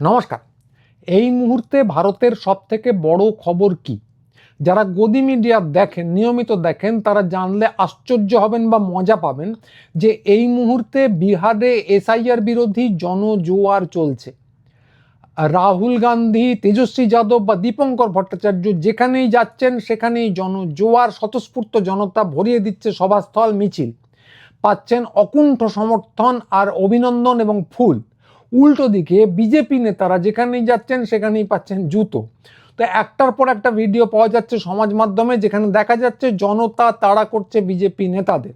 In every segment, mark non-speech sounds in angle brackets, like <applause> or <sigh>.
নমস্কার। এই মুহূর্তে ভারতের সবথেকে বড় খবর কি? যারা গদি মিডিয়া দেখেন, নিয়মিত দেখেন, তারা জানলে আশ্চর্য হবেন বা মজা পাবেন যে এই মুহূর্তে বিহারে এসআইআর বিরোধী জনজোয়ার চলছে। রাহুল গান্ধী, তেজস্বী যাদব বা দীপঙ্কর ভট্টাচার্য যেখানেই যাচ্ছেন, সেখানেই জনজোয়ার, স্বতঃস্ফূর্ত জনতা ভরিয়ে দিচ্ছে সভাস্থল মিছিল। পাচ্ছেন অকুণ্ঠ সমর্থন আর অভিনন্দন এবং ফুল। উল্টো দিকে বিজেপি নেতারা যেখানেই যাচ্ছেন, সেখানেই পাচ্ছেন জুতো। তো একটার পর একটা ভিডিও পাওয়া যাচ্ছে সমাজ মাধ্যমে, যেখানে দেখা যাচ্ছে জনতা তাড়া করছে বিজেপি নেতাদের।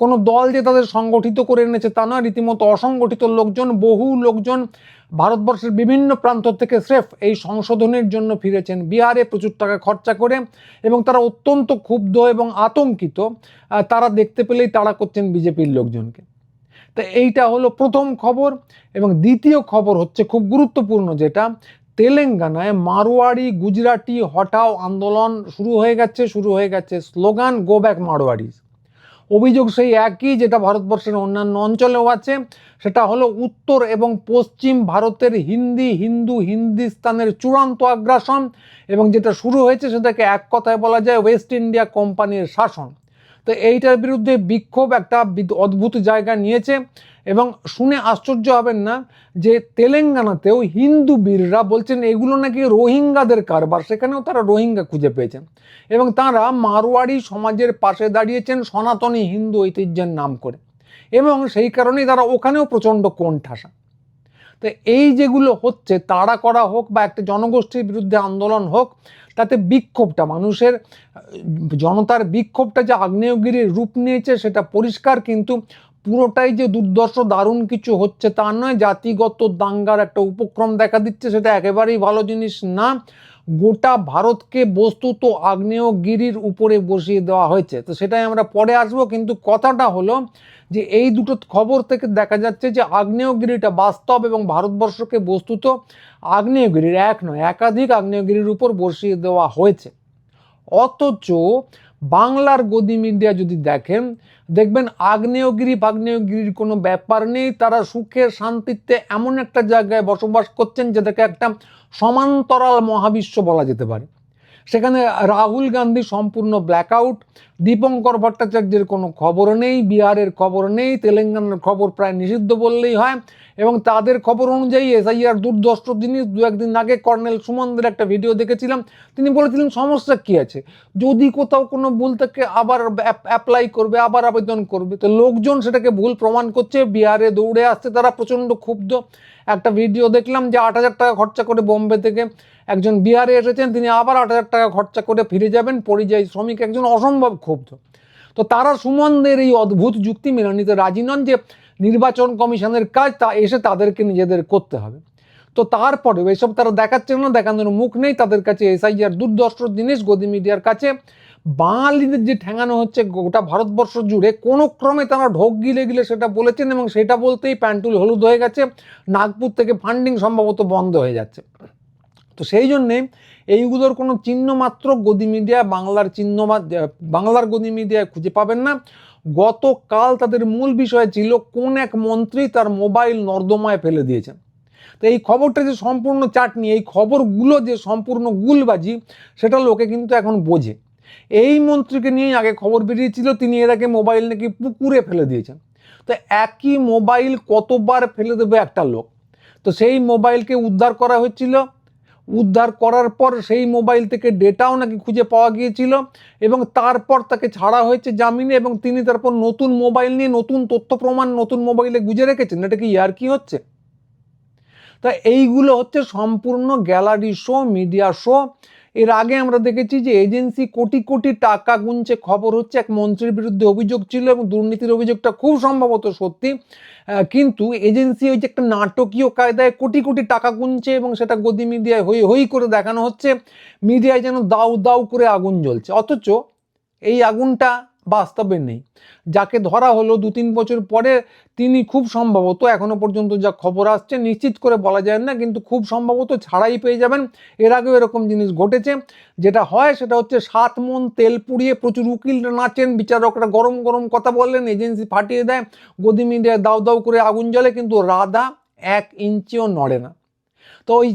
কোনো দল যে তাদের সংগঠিত করে এনেছে তা নয়, রীতিমতো অসংগঠিত লোকজন, বহু লোকজন ভারতবর্ষের বিভিন্ন প্রান্ত থেকে স্রেফ এই সংশোধনের জন্য ফিরেছেন। বিহারে প্রচুর টাকা খরচা করে এবং তারা অত্যন্ত ক্ষুব্ধ এবং আতঙ্কিত তারা দেখতে পেলেই তাড়া করছেন বিজেপির লোকজনকে। তো এইটা হলো প্রথম খবর এবং দ্বিতীয় খবর হচ্ছে খুব গুরুত্বপূর্ণ যেটা, তেলেঙ্গানায় মারোয়াড়ি গুজরাটি হটাও আন্দোলন শুরু হয়ে গেছে, শুরু হয়ে গেছে স্লোগান গো ব্যাক মারোয়াড়িজ অভিযোগ সেই একই যেটা ভারতবর্ষের অন্যান্য অঞ্চলেও আছে, সেটা হলো উত্তর এবং পশ্চিম ভারতের হিন্দি, হিন্দু, হিন্দিস্তানের চূড়ান্ত আগ্রাসন এবং যেটা শুরু হয়েছে সেটাকে এক কথায় বলা যায় ওয়েস্ট ইন্ডিয়া কোম্পানির শাসন। তো এইটার বিরুদ্ধে বিক্ষোভ একটা অদ্ভুত জায়গা নিয়েছে এবং শুনে আশ্চর্য হবেন না যে তেলেঙ্গানাতেও হিন্দু বীররা বলছেন এগুলো নাকি রোহিঙ্গাদের কারবার, সেখানেও তারা রোহিঙ্গা খুঁজে পেয়েছেন। এবং তারা মারোয়াড়ি সমাজের পাশে দাঁড়িয়েছেন সনাতনী হিন্দু ঐতিহ্যের নাম করে। এবং সেই কারণেই তারা ওখানেও প্রচণ্ড কোণঠাসা তো এই যেগুলো হচ্ছে, তাড়া করা হোক বা একটা জনগোষ্ঠীর বিরুদ্ধে আন্দোলন হোক তাতে বিক্ষোভটা, মানুষের, জনতার বিক্ষোভটা যে আগ্নেয়গিরির রূপ নিয়েছে সেটা পরিষ্কার, কিন্তু পুরোটাই যে দুর্দর্শ, দারুণ কিছু হচ্ছে তা নয়। জাতিগত দাঙ্গার একটা উপক্রম দেখা দিচ্ছে, সেটা একেবারেই ভালো জিনিস না। গোটা ভারতকে বস্তুত আগ্নেয়গিরির উপরে বসিয়ে দেওয়া হয়েছে। তো সেটাই আমরা পরে আসব, কিন্তু কথাটা হলো যে এই দুটো খবর থেকে দেখা যাচ্ছে যে আগ্নেয়গিরিটা বাস্তব এবং ভারতবর্ষকে বস্তুত আগ্নেয়গিরির এক নয়, একাধিক আগ্নেয়গিরির উপর বসিয়ে দেওয়া হয়েছে। অথচ বাংলার গদি মিডিয়া যদি দেখেন দেখবেন আগ্নেয়গিরি ফাগ্নেয়গিরির কোনো ব্যাপার নেই, তারা সুখে শান্তিতে এমন একটা জায়গায় বসবাস করছেন যেটাকে একটা সমান্তরাল মহাবিশ্ব বলা যেতে পারে। সেখানে রাহুল গান্ধী সম্পূর্ণ ব্ল্যাকআউট দীপঙ্কর ভট্টাচার্যের কোনো খবর নেই, বিহারের খবর নেই, তেলেঙ্গানার খবর প্রায় নিষিদ্ধ বললেই হয়, এবং তাদের খবর অনুযায়ী এসআইআর দুর্দষ্ট জিনিস, দু একদিন আগে কর্নেল সুমনদের একটা ভিডিও দেখেছিলাম, তিনি বলেছিলেন, সমস্যা কী আছে? যদি কোথাও কোনো ভুল থাকে, আবার অ্যাপ্লাই করবে, আবার আবেদন করবে। তো লোকজন সেটাকে ভুল প্রমাণ করছে, বিহারে দৌড়ে আসছে তারা প্রচণ্ড ক্ষুব্ধ। একটা ভিডিও দেখলাম যে আট হাজার টাকা খরচা করে বোম্বে থেকে একজন বিহারে এসেছেন, তিনি আবার আট হাজার টাকা খরচা করে ফিরে যাবেন, পরিযায়ী শ্রমিক একজন অসম্ভব ক্ষুব্ধ। তো তারা সুমনদের এই অদ্ভুত যুক্তি মেনে নিতে রাজি নন যে নির্বাচন কমিশনের কাজ তা এসে তাদেরকে নিজেদের করতে হবে। তো তারপরে এসব তারা দেখাচ্ছেন না, দেখানোর মুখ নেই, তাদের কাছে এসআইআর দুর্দর্শ জিনিস গদি মিডিয়ার কাছে বাঙালিদের যে ঠেঙানো হচ্ছে, গোটা ভারতবর্ষ জুড়ে কোনো ক্রমে তারা ঢোক গিলে গিলে সেটা বলেছেন এবং সেটা বলতেই প্যান্টুল হলুদ হয়ে গেছে, নাগপুর থেকে ফান্ডিং সম্ভবত বন্ধ হয়ে যাচ্ছে। তো সেই জন্যে এইগুলোর কোনো চিহ্ন মাত্র গদি মিডিয়া বাংলার চিহ্ন বাংলার গদি মিডিয়ায় খুঁজে পাবেন না। গতকাল তাদের মূল বিষয় ছিল কোন এক মন্ত্রী তার মোবাইল নর্দমায় ফেলে দিয়েছেন। তো এই খবরটা যে সম্পূর্ণ চাটনি, এই খবরগুলো যে সম্পূর্ণ গুলবাজি, সেটা লোকে কিন্তু এখন বোঝে। এই মন্ত্রীকে নিয়েই আগে খবর বেরিয়েছিল, তিনি এর মোবাইল নাকি পুকুরে ফেলে দিয়েছেন। তো একই মোবাইল কতবার ফেলে দেবে একটা লোক? তো সেই মোবাইলকে উদ্ধার করা হচ্ছিল উদ্ধার করার পর সেই মোবাইল থেকে ডেটাও নাকি খুঁজে পাওয়া গিয়েছিল এবং তারপর তাকে ছাড়া হয়েছে জামিনে এবং তিনি তারপর নতুন মোবাইল নিয়ে নতুন তথ্য প্রমাণ নতুন মোবাইলে গুজে রেখেছেন। এটা কি ইয়ার কি হচ্ছে? তা এইগুলো হচ্ছে সম্পূর্ণ গ্যালারি শো, মিডিয়া শো এর আগে আমরা দেখেছি যে এজেন্সি কোটি কোটি টাকা গুনছে, খবর হচ্ছে এক মন্ত্রীর বিরুদ্ধে অভিযোগ ছিল এবং দুর্নীতির অভিযোগটা খুব সম্ভবত সত্যি। কিন্তু এজেন্সি ওই যে একটা নাটকীয় কায়দায় কোটি কোটি টাকা গুনছে এবং সেটা গদি মিডিয়ায় হই হই করে দেখানো হচ্ছে। মিডিয়ায় যেন দাউ দাউ করে আগুন জ্বলছে। অথচ এই আগুনটা বাস্তবে নেই। যাকে ধরা হলো দু তিন বছর পরে তিনি খুব সম্ভবত এখনও পর্যন্ত যা খবর আসছে নিশ্চিত করে বলা যায় না, কিন্তু খুব সম্ভবত ছাড়াই পেয়ে যাবেন। এর আগেও এরকম জিনিস ঘটেছে। যেটা হয় সেটা হচ্ছে সাত মন তেল পুড়িয়ে প্রচুর উকিল নাচেন, বিচারকরা গরম গরম কথা বললেন, এজেন্সি ফাটিয়ে দেয়, গদি মিডিয়ায় দাউ দাউ করে আগুন জ্বলে, কিন্তু রাধা এক ইঞ্চিও নড়ে না। তো ওই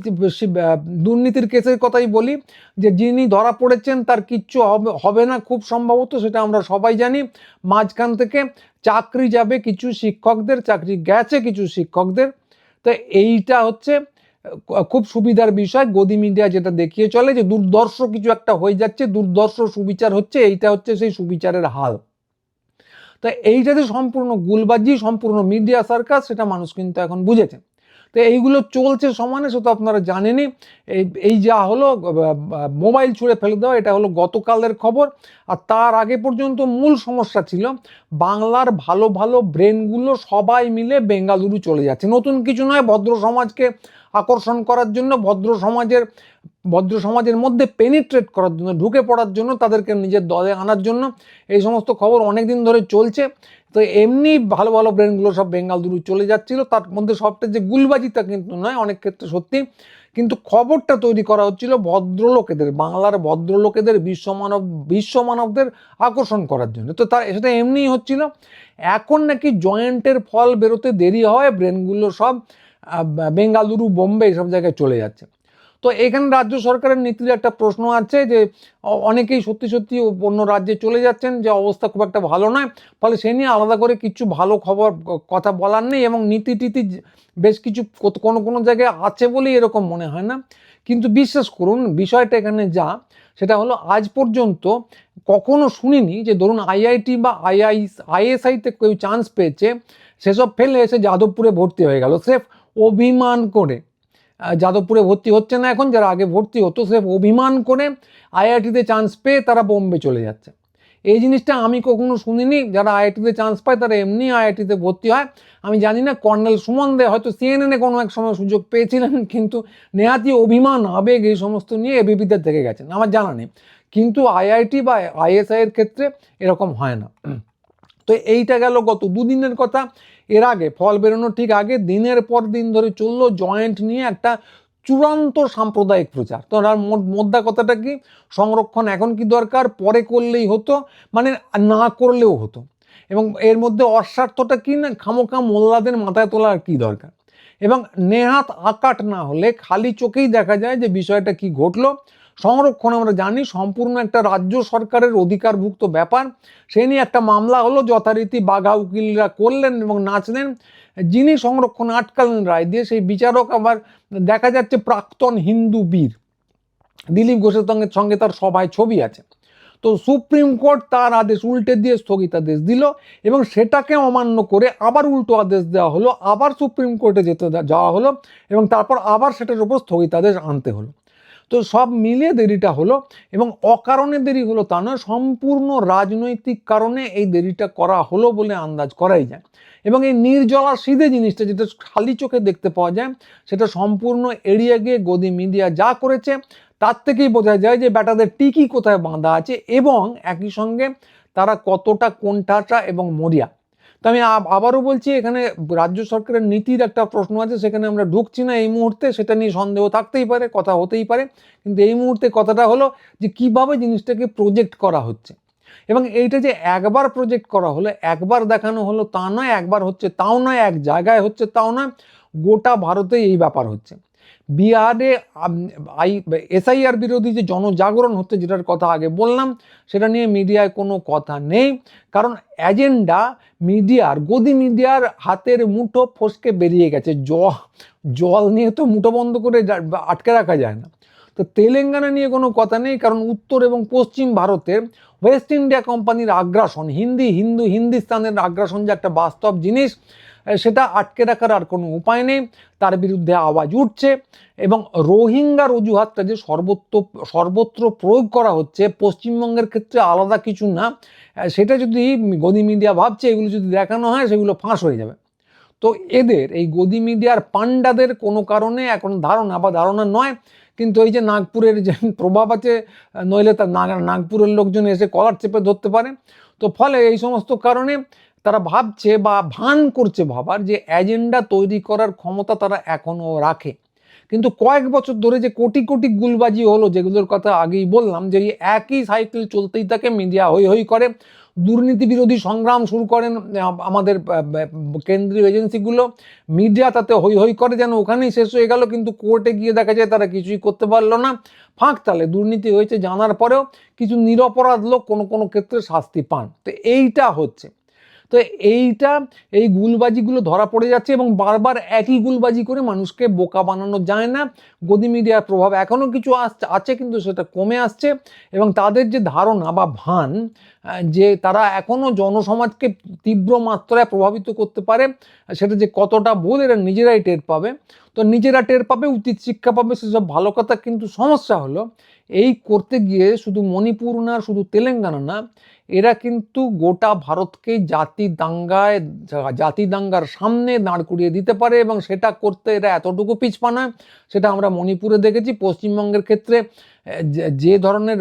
দুর্নীতির কেসের কথাই বলি, যে যিনি ধরা পড়েছেন তার কিচ্ছু হবে না খুব সম্ভবত, সেটা আমরা সবাই জানি। মাঝখান থেকে চাকরি যাবে কিছু শিক্ষকদের, চাকরি গেছে কিছু শিক্ষকদের। তো এইটা হচ্ছে খুব সুবিধার বিষয়। গদি মিডিয়া যেটা দেখিয়ে চলে যে দুর্দর্শ কিছু একটা হয়ে যাচ্ছে দুর্দর্শ সুবিচার হচ্ছে, এইটা হচ্ছে সেই সুবিচারের হাল। তো এইটা যে সম্পূর্ণ গুলবাজি, সম্পূর্ণ মিডিয়া সার্কাস, সেটা মানুষ কিন্তু এখন বুঝেছে। তো এইগুলো চলছে সমানে, সে তো আপনারা জানেনই। এই এই যা হলো মোবাইল ছুঁড়ে ফেলে দেওয়া, এটা হলো গতকালের খবর। আর তার আগে পর্যন্ত মূল সমস্যা ছিল, বাংলার ভালো ভালো ব্রেনগুলো সবাই মিলে বেঙ্গালুরু চলে যাচ্ছে। নতুন কিছু নয়, ভদ্র সমাজকে আকর্ষণ করার জন্য ভদ্র সমাজের ভদ্র সমাজের মধ্যে পেনিট্রেট করার জন্য, ঢুকে পড়ার জন্য, তাদেরকে নিজের দলে আনার জন্য, এই সমস্ত খবর অনেক দিন ধরে চলছে। তো এমনি ভালো ভালো ব্রেনগুলো সব বেঙ্গাল বেঙ্গালুরু চলে যাচ্ছিল, তার মধ্যে সবটা যে গুলবাজিটা কিন্তু নয়, অনেক ক্ষেত্রে সত্যি। কিন্তু খবরটা তৈরি করা হচ্ছিল ভদ্রলোকেদের, বাংলার ভদ্রলোকেদের, বিশ্বমানব, বিশ্বমানবদের আকর্ষণ করার জন্য। তো তার, সেটা এমনিই হচ্ছিল। এখন নাকি জয়েন্টের ফল বেরোতে দেরি হয় ব্রেনগুলো সব বেঙ্গালুরু বোম্বে এসব জায়গায় চলে যাচ্ছে। তো এখানে রাজ্য সরকারের নীতির একটা প্রশ্ন আছে যে অনেকেই সত্যি সত্যি অন্য রাজ্যে চলে যাচ্ছেন, যে অবস্থা খুব একটা ভালো নয়। ফলে সে নিয়ে আলাদা করে কিছু ভালো খবর কথা বলার নেই এবং নীতি টিতি বেশ কিছু কোনো কোনো জায়গায় আছে বলেই এরকম মনে হয় না। কিন্তু বিশ্বাস করুন, বিষয়টা এখানে যা, সেটা হলো আজ পর্যন্ত কখনো শুনিনি যে, ধরুন আইআইটি বা আইআই, আইএসআইতে কেউ চান্স পেয়েছে, সেসব ফেলে এসে যাদবপুরে ভর্তি হয়ে গেল। স্রেফ অভিমান করে। যাদবপুরে ভর্তি হচ্ছে না এখন, যারা আগে ভর্তি হতো সে অভিমান করে আইআইটিতে চান্স পেয়ে তারা বোম্বে চলে যাচ্ছে। এই জিনিসটা আমি কখনো শুনিনি। যারা আইআইটিতে চান্স পায়, তারা এমনি আইআইটিতে ভর্তি হয়। আমি জানি না, কর্নেল সুমন দে হয়তো সিএনএনে কোনো এক সময় সুযোগ পেয়েছিলেন, <laughs> কিন্তু নেহাতি অভিমান, আবেগ, এই সমস্ত নিয়ে এবিপিতে থেকে গেছেন। আমার জানা নেই। কিন্তু আইআইটি বা আইএসআইয়ের ক্ষেত্রে এরকম হয় না। তো এইটা গেল গত দুদিনের কথা। এর আগে ফল বেরোনোর ঠিক আগে দিনের পর দিন ধরে চলল জয়েন্ট নিয়ে একটা চূড়ান্ত সাম্প্রদায়িক প্রচার। তো আর মোদ্দা কথাটা কি? সংরক্ষণ এখন কি দরকার? পরে করলেই হতো মানে না করলেও হতো। এবং এর মধ্যে অস্বার্থটা কি না? খামোখা মোল্লাদের মাথায় তোলার কি দরকার? এবং নেহাত আকাট না হলে খালি চোখেই দেখা যায় যে বিষয়টা কি ঘটলো। সংরক্ষণ, আমরা জানি সম্পূর্ণ একটা রাজ্য সরকারের অধিকারভুক্ত ব্যাপার। সে নিয়ে একটা মামলা হলো, যথারীতি বাঘা উকিলরা করলেন এবং নাচলেন। যিনি সংরক্ষণ আটকালেন রায় দিয়ে, সেই বিচারক আবার দেখা যাচ্ছে প্রাক্তন হিন্দু বীর। দিলীপ ঘোষের সঙ্গে সঙ্গে তার সভায় ছবি আছে। তো সুপ্রিম কোর্ট তার আদেশ উল্টে দিয়ে স্থগিতাদেশ দিল এবং সেটাকে অমান্য করে আবার উল্টো আদেশ দেওয়া হলো, আবার সুপ্রিম কোর্টে যেতে যাওয়া হলো এবং তারপর আবার সেটার উপর স্থগিতাদেশ আনতে হলো। তো সব মিলিয়ে দেরিটা হলো এবং অকারণে দেরি হলো তা নয়, সম্পূর্ণ রাজনৈতিক কারণে এই দেরিটা করা হলো বলে আন্দাজ করাই যায়। এবং এই নির্জলা সিধে জিনিসটা যেটা খালি চোখে দেখতে পাওয়া যায়, সেটা সম্পূর্ণ এড়িয়ে গিয়ে গদি মিডিয়া যা করেছে, তার থেকেই বোঝা যায় যে ব্যাটাদের টিকি কোথায় বাঁধা আছে এবং একই সঙ্গে তারা কতটা কোণঠাসা এবং মরিয়া। তো আমি আবারও বলছি, এখানে রাজ্য সরকারের নীতির একটা প্রশ্ন আছে, সেখানে আমরা ঢুকছি না এই মুহূর্তে, সেটা নিয়ে সন্দেহ থাকতেই পারে, কথা হতেই পারে, কিন্তু এই মুহূর্তে কথাটা হলো যে কীভাবে জিনিসটাকে প্রজেক্ট করা হচ্ছে। এবং এইটা যে একবার প্রজেক্ট করা হলো, একবার দেখানো হলো তা নয়, একবার হচ্ছে তাও নয়, এক জায়গায় হচ্ছে তাও নয়, গোটা ভারতে এই ব্যাপার হচ্ছে। বিহারে আই, এসআইআর বিরোধী যে জনজাগরণ হচ্ছে, যেটার কথা আগে বললাম, সেটা নিয়ে মিডিয়ায় কোনো কথা নেই। কারণ এজেন্ডা মিডিয়ার, গদি মিডিয়ার হাতের মুঠো ফসকে বেরিয়ে গেছে। জ- জল নিয়ে তো মুঠো বন্ধ করে আটকে রাখা যায় না। তো তেলেঙ্গানা নিয়ে কোনো কথা নেই, কারণ উত্তর এবং পশ্চিম ভারতের ওয়েস্ট ইন্ডিয়া কোম্পানির আগ্রাসন, হিন্দি, হিন্দু, হিন্দিস্তানের আগ্রাসন যে একটা বাস্তব জিনিস সেটা আটকে রাখার আর কোনো উপায় নেই। তার বিরুদ্ধে আওয়াজ উঠছে এবং রোহিঙ্গার অজুহাতটা যে সর্বত্র সর্বত্র প্রয়োগ করা হচ্ছে, পশ্চিমবঙ্গের ক্ষেত্রে আলাদা কিছু না, সেটা যদি গদি মিডিয়া ভাবছে, এগুলো যদি দেখানো হয়, সেগুলো ফাঁস হয়ে যাবে। তো এদের এই গদি মিডিয়ার পাণ্ডাদের কোনো কারণে এখন ধারণা বা ধারণা নয়, কিন্তু এই যে নাগপুরের যে প্রভাব আছে, নইলে তার নাগপুরের লোকজন এসে কলার চেপে ধরতে পারে। তো ফলে এই সমস্ত কারণে তারা ভাবছে বা ভান করছে ভাবার যে এজেন্ডা তৈরি করার ক্ষমতা তারা এখনও রাখে। কিন্তু কয়েক বছর ধরে যে কোটি কোটি গুলবাজি হলো, যেগুলোর কথা আগেই বললাম যে একই সাইকেল চলতেই থাকে মিডিয়া হই হই করে। দুর্নীতি বিরোধী সংগ্রাম শুরু করেন আমাদের কেন্দ্রীয় এজেন্সিগুলো। মিডিয়া তাতে হই হই করে যেন ওখানেই শেষ হয়ে গেল, কিন্তু কোর্টে গিয়ে দেখা যায় তারা কিছুই করতে পারল না। ফাঁক তালে, দুর্নীতি হয়েছে, জানার পরেও কিছু নিরপরাধ লোক কোনো কোনো ক্ষেত্রে শাস্তি পান। তো এইটা হচ্ছে। তো এইটা, এই গুলবাজিগুলো ধরা পড়ে যাচ্ছে এবং বারবার একই গুলবাজি করে মানুষকে বোকা বানানো যায় না। গদি মিডিয়ার প্রভাব এখনও কিছু আসছে আছে কিন্তু সেটা কমে আসছে এবং তাদের যে ধারণা বা ভান যে তারা এখনও জনসমাজকে তীব্র মাত্রায় প্রভাবিত করতে পারে, সেটা যে কতটা বোধ এরা নিজেরাই টের পাবে। তো নিজেরা টের পাবে, উচিত শিক্ষা পাবে, সেসব ভালো কথা। কিন্তু সমস্যা হলো, এই করতে গিয়ে শুধু মণিপুর না শুধু তেলেঙ্গানা না, এরা কিন্তু গোটা ভারতকে জাতি দাঙ্গায় জাতি দাঙ্গার সামনে দাঁড় করিয়ে দিতে পারে এবং সেটা করতে এরা এতটুকু পিছপা নয় সেটা আমরা মণিপুরে দেখেছি। পশ্চিমবঙ্গের ক্ষেত্রে, যে- ধরনের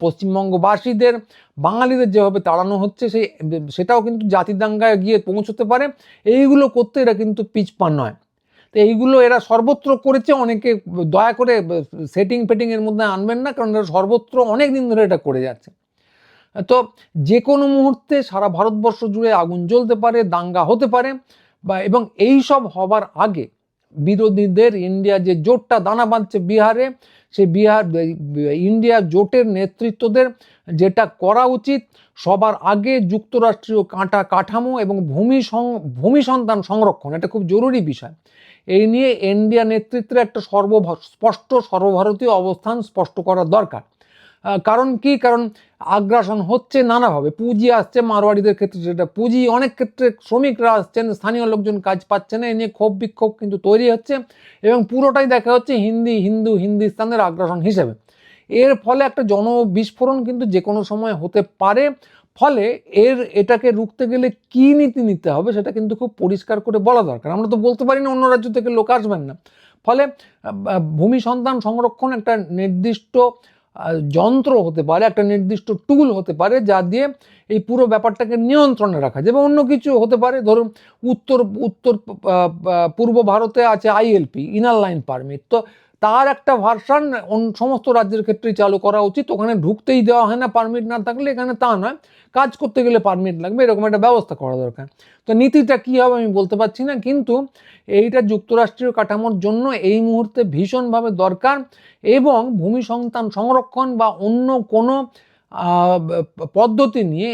পশ্চিমবঙ্গবাসীদের, বাঙালিদের যেভাবে তাড়ানো হচ্ছে, সেই, সেটাও কিন্তু জাতি দাঙ্গায় গিয়ে পৌঁছতে পারে। এইগুলো করতে এরা কিন্তু পিছপা নয় তো এইগুলো এরা সর্বত্র করেছে, অনেকে দয়া করে সেটিং ফেটিং এর মধ্যে আনবেন না, কারণ এরা সর্বত্র অনেক দিন ধরে এটা করে যাচ্ছে। তো যে কোনো মুহূর্তে সারা ভারতবর্ষ জুড়ে আগুন জ্বলতে পারে, দাঙ্গা হতে পারে, বা এবং এই সব হবার আগে বিরোধীদের ইন্ডিয়া যে জোটটা দানা বাঁধছে বিহারে, সে বিহার, ইন্ডিয়া জোটের নেতৃত্বদের যেটা করা উচিত, সবার আগে যুক্তরাষ্ট্রীয় কাঁটা কাঠামো এবং ভূমি সং, ভূমি সন্তান সংরক্ষণ, এটা খুব জরুরি বিষয়। এই নিয়ে ইন্ডিয়া নেতৃত্বের একটা সর্ব স্পষ্ট সর্বভারতীয় অবস্থান স্পষ্ট করা দরকার। কারণ কি? কারণ আগ্রাসন হচ্ছে নানাভাবে। পুঁজি আসছে মারোয়াড়িদের ক্ষেত্রে সেটা পুঁজি অনেক ক্ষেত্রে শ্রমিকরা আসছেন, স্থানীয় লোকজন কাজ পাচ্ছে না, এ নিয়ে ক্ষোভ বিক্ষোভ কিন্তু তৈরি হচ্ছে এবং পুরোটাই দেখা হচ্ছে হিন্দি, হিন্দু, হিন্দিস্তানের আগ্রাসন হিসেবে। এর ফলে একটা জনবিস্ফোরণ কিন্তু যে কোনো সময় হতে পারে। ফলে এর, এটাকে রুখতে গেলে কি নীতি নিতে হবে সেটা কিন্তু খুব পরিষ্কার করে বলা দরকার। আমরা তো বলতে পারি না অন্য রাজ্য থেকে লোক আসবেন না। ফলে ভূমি সন্তান সংরক্ষণ একটা নির্দিষ্ট যন্ত্র হতে পারে, একটা নির্দিষ্ট টুল হতে পারে যা দিয়ে এই পুরো ব্যাপারটাকে নিয়ন্ত্রণে রাখা যাবে অন্য কিছু হতে পারে, ধরুন উত্তর উত্তর পূর্ব ভারতে আছে আইএলপি ইনার লাইন পারমিট তো তার একটা ভার্সান সমস্ত রাজ্যের ক্ষেত্রেই চালু করা উচিত। ওখানে ঢুকতেই দেওয়া হয় না পারমিট না থাকলে এখানে তা নয়। কাজ করতে গেলে পারমিট লাগবে, এরকম একটা ব্যবস্থা করা দরকার। তো নীতিটা কী হবে আমি বলতে পারছি না, কিন্তু এইটা যুক্তরাষ্ট্রীয় কাঠামোর জন্য এই মুহূর্তে ভীষণভাবে দরকার এবং ভূমি সন্তান সংরক্ষণ বা অন্য কোনো পদ্ধতি নিয়ে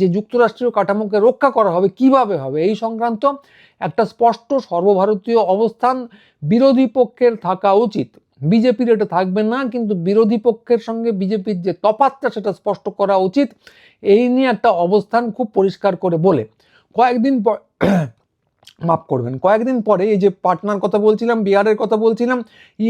যে যুক্তরাষ্ট্রীয় কাঠামোকে রক্ষা করা হবে, কীভাবে হবে, এই সংক্রান্ত একটা স্পষ্ট সর্বভারতীয় অবস্থান বিরোধী পক্ষের থাকা উচিত। বিজেপির এটা থাকবে না, কিন্তু বিরোধী পক্ষের সঙ্গে বিজেপির যে তফাতটা সেটা স্পষ্ট করা উচিত। এই নিয়ে একটা অবস্থান খুব পরিষ্কার করে বলে। কয়েকদিন পর মাফ করবেন। কয়েকদিন পরে এই যে পাটনার কথা বলছিলাম, বিহারের কথা বলছিলাম,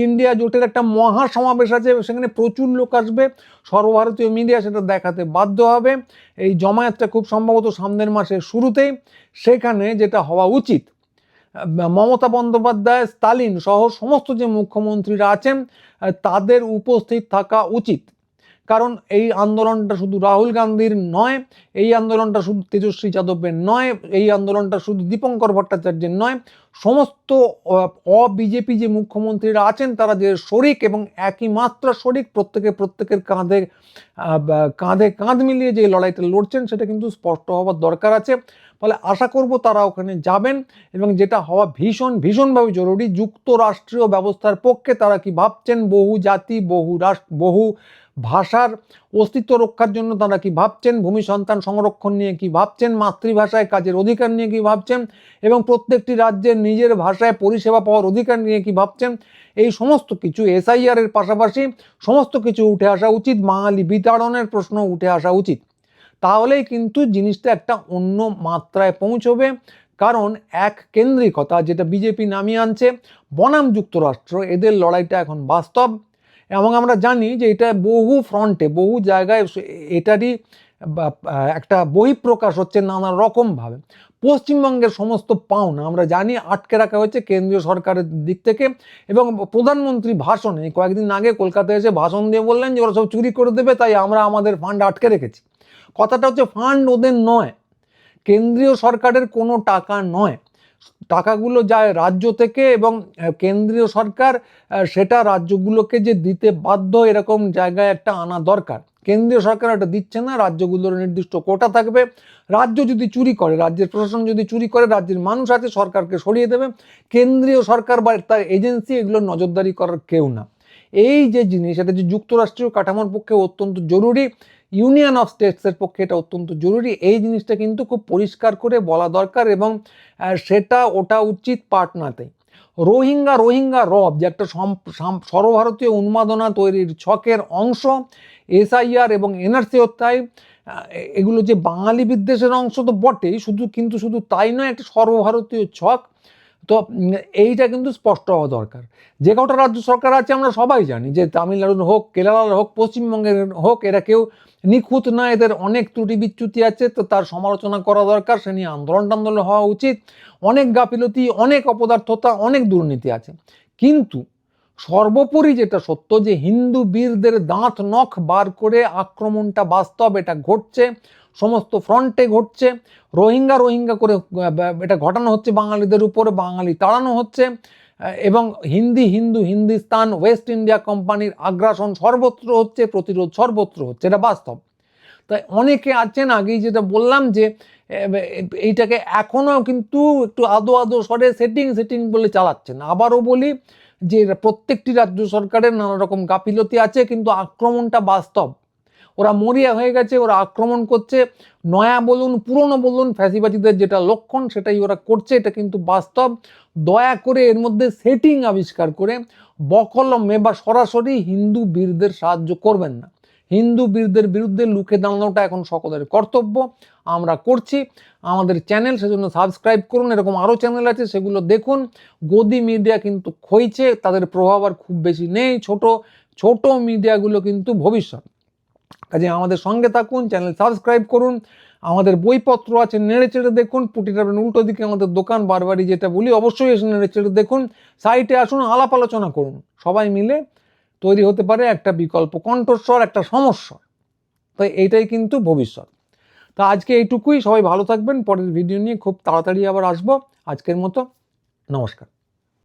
ইন্ডিয়া জোটের একটা মহা সমাবেশ আছে, সেখানে প্রচুর লোক আসবে। সর্বভারতীয় মিডিয়া সেটা দেখাতে বাধ্য হবে। এই জমায়েতটা খুব সম্ভবত সামনের মাসের শুরুতেই। সেখানে যেটা হওয়া উচিত, মমতা বন্দ্যোপাধ্যায়, স্টালিন সহ সমস্ত যে মুখ্যমন্ত্রীরা আছেন, তাদের উপস্থিত থাকা উচিত। কারণ এই আন্দোলনটা শুধু রাহুল গান্ধীর নয়, এই আন্দোলনটা শুধু তেজস্বী যাদবের নয়, এই আন্দোলনটা শুধু দীপঙ্কর ভট্টাচার্যের নয়, সমস্ত অবিজেপি যে মুখ্যমন্ত্রীরা আছেন তারা যে শরিক এবং একই মাত্রা শরিক, প্রত্যেকে প্রত্যেকের কাঁধে কাঁধে কাঁধ মিলিয়ে যে লড়াইটা লড়ছেন সেটা কিন্তু স্পষ্ট হওয়ার দরকার আছে। ফলে আশা করব তারা ওখানে যাবেন এবং যেটা হওয়া ভীষণ, ভীষণভাবে জরুরি, যুক্তরাষ্ট্রীয় ব্যবস্থার পক্ষে তারা কি ভাবছেন? বহু জাতি বহু রাষ্ট্র, বহু ভাষার অস্তিত্ব রক্ষার জন্য তারা কি ভাবছেন? ভূমি সন্তান সংরক্ষণ নিয়ে কি ভাবছেন? মাতৃভাষায় কাজের অধিকার নিয়ে কি ভাবছেন? এবং প্রত্যেকটি রাজ্যের নিজের ভাষায় পরিষেবা পাওয়ার অধিকার নিয়ে কি ভাবছেন? এই সমস্ত কিছু এসআইআর এর পাশাপাশি সমস্ত কিছু উঠে আসা উচিত। বাঙালি বিতাড়নের প্রশ্ন উঠে আসা উচিত। তাহলেই কিন্তু জিনিসটা একটা অন্য মাত্রায় পৌঁছবে। কারণ এক কেন্দ্রিকতা যেটা বিজেপি নামিয়ে আনছে, বনাম যুক্তরাষ্ট্র, এদের লড়াইটা এখন বাস্তব। এবং আমরা জানি যে এটা বহু ফ্রন্টে বহু জায়গায় এটারই একটা বহিঃপ্রকাশ হচ্ছে নানা রকমভাবে। পশ্চিমবঙ্গের সমস্ত পাওনা আমরা জানি আটকে রাখা হয়েছে কেন্দ্রীয় সরকারের দিক থেকে এবং প্রধানমন্ত্রী ভাষণে কয়েকদিন আগে কলকাতায় এসে ভাষণ দিয়ে বললেন যে ওরা সব চুরি করে দেবে, তাই আমরা আমাদের ফান্ড আটকে রেখেছি। কথাটা হচ্ছে ফান্ড ওদের নয়, কেন্দ্রীয় সরকারের কোনো টাকা নয়। টাকাগুলো যায় রাজ্য থেকে এবং কেন্দ্রীয় সরকার সেটা রাজ্যগুলোকে যে দিতে বাধ্য এরকম জায়গায় একটা আনা দরকার। কেন্দ্রীয় সরকার এটা দিচ্ছে না, রাজ্যগুলোর নির্দিষ্ট কোটা থাকবে। রাজ্য যদি চুরি করে, রাজ্যের প্রশাসন যদি চুরি করে, রাজ্যের মানুষ আছে, সরকারকে সরিয়ে দেবে। কেন্দ্রীয় সরকার বা তার এজেন্সি এগুলো নজরদারি করার কেউ না। এই যে জিনিস, এটা যে যুক্তরাষ্ট্রীয় কাঠামোর পক্ষে অত্যন্ত জরুরি ইউনিয়ন অফ স্টেটসের পক্ষে এটা অত্যন্ত জরুরি, এই জিনিসটা কিন্তু খুব পরিষ্কার করে বলা দরকার এবং সেটা ওটা উচিত পাটনাতেই রোহিঙ্গা রোহিঙ্গা রব যে একটা সর্বভারতীয় উন্মাদনা তৈরির ছকের অংশ, এসআইআর এবং এনআরসি হত্যায় এগুলো যে বাঙালি বিদ্বেষের অংশ তো বটেই, শুধু, কিন্তু শুধু তাই নয়, একটা সর্বভারতীয় ছক তো এইটা কিন্তু স্পষ্ট হওয়া দরকার। যে কটা রাজ্য সরকার আছে আমরা সবাই জানি যে তামিলনাড়ুর হোক, কেরালার হোক, পশ্চিমবঙ্গের হোক, এরা কেউ নিখুঁত না, এদের অনেক ত্রুটি বিচ্যুতি আছে, তো তার সমালোচনা করা দরকার, সে নিয়ে আন্দোলন টান্দোলন হওয়া উচিত। অনেক গাফিলতি, অনেক অপদার্থতা, অনেক দুর্নীতি আছে। কিন্তু সর্বোপরি যেটা সত্য যে হিন্দু বীরদের দাঁত নখ বার করে আক্রমণটা বাস্তব, এটা ঘটছে। সমস্ত ফ্রন্টে ঘটছে। রোহিঙ্গা রোহিঙ্গা করে এটা ঘটানো হচ্ছে বাঙালিদের উপরে, বাঙালি তাড়ানো হচ্ছে। এবং হিন্দি, হিন্দু, হিন্দিস্তান, ওয়েস্ট ইন্ডিয়া কোম্পানির আগ্রাসন সর্বত্র হচ্ছে, প্রতিরোধ সর্বত্র হচ্ছে, এটা বাস্তব। তাই অনেকে আছেন আগেই যেটা বললাম যে এইটাকে এখনও কিন্তু একটু আদো আদো স্বরে সেটিং সেটিং বলে চালাচ্ছেন। আবারও বলি যে, প্রত্যেকটি রাজ্য সরকারের নানা রকম গাফিলতি আছে, কিন্তু আক্রমণটা বাস্তব। ওরা মরিয়া হয়ে গেছে, ওরা আক্রমণ করছে। নয়া বলুন, পুরনো বলুন, ফ্যাসিবাদীদের যেটা লক্ষণ, সেটাই ওরা করছে। এটা কিন্তু বাস্তব। দয়া করে এর মধ্যে সেটিং আবিষ্কার করে বকলমে বা সরাসরি হিন্দু বীরদের সাহায্য করবেন না। হিন্দু বীরদের বিরুদ্ধে লুকে দাঁড়ানোটা এখন সকলের কর্তব্য। আমরা করছি। আমাদের চ্যানেল সেজন্য সাবস্ক্রাইব করুন। এরকম আরও চ্যানেল আছে, সেগুলো দেখুন। গদি মিডিয়া কিন্তু ক্ষইছে তাদের প্রভাব আর খুব বেশি নেই। ছোট ছোট মিডিয়াগুলো কিন্তু ভবিষ্যৎ। কাজে আমাদের সঙ্গে থাকুন, চ্যানেল সাবস্ক্রাইব করুন, আমাদের বইপত্র আছে, নেড়ে চেড়ে দেখুন পুটিটাবেন উল্টো দিকে আমাদের দোকান, বারবারই যেটা বলি, অবশ্যই এসে নেড়ে চেড়ে দেখুন, সাইটে আসুন, আলাপ আলোচনা করুন, সবাই মিলে তৈরি হতে পারে একটা বিকল্প কণ্ঠস্বর, একটা সমস্যা তাই এইটাই কিন্তু ভবিষ্যৎ। তা আজকে এইটুকুই, সবাই ভালো থাকবেন, পরের ভিডিও নিয়ে খুব তাড়াতাড়ি আবার আসব। আজকের মতো, নমস্কার।